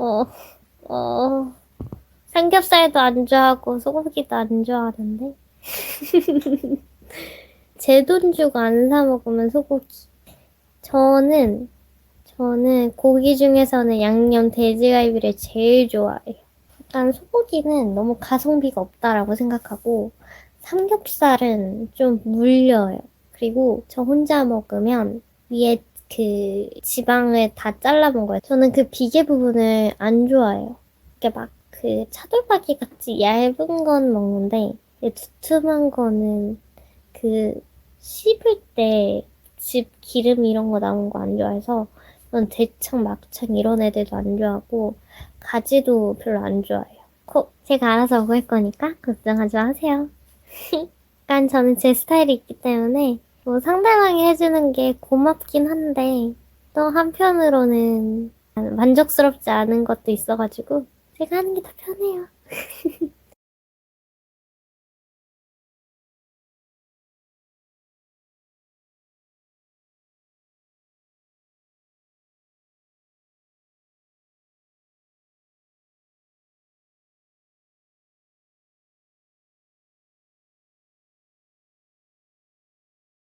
어, 어, 삼겹살도 안 좋아하고 소고기도 안 좋아하는데. 제 돈 주고 안 사 먹으면 소고기. 저는, 저는 고기 중에서는 양념 돼지갈비를 제일 좋아해요. 일단 소고기는 너무 가성비가 없다라고 생각하고, 삼겹살은 좀 물려요. 그리고 저 혼자 먹으면 위에 그 지방을 다 잘라 먹어요. 저는 그 비계 부분을 안 좋아해요. 이게 막 그 차돌박이 같이 얇은 건 먹는데 이 두툼한 거는 그 씹을 때 집 기름 이런 거 나온 거 안 좋아해서 전 대창 막창 이런 애들도 안 좋아하고 가지도 별로 안 좋아해요. 코 제가 알아서 먹을 거니까 걱정하지 마세요. 약간 저는 제 스타일이 있기 때문에 뭐 상대방이 해주는 게 고맙긴 한데 또 한편으로는 만족스럽지 않은 것도 있어가지고 제가 하는 게 더 편해요.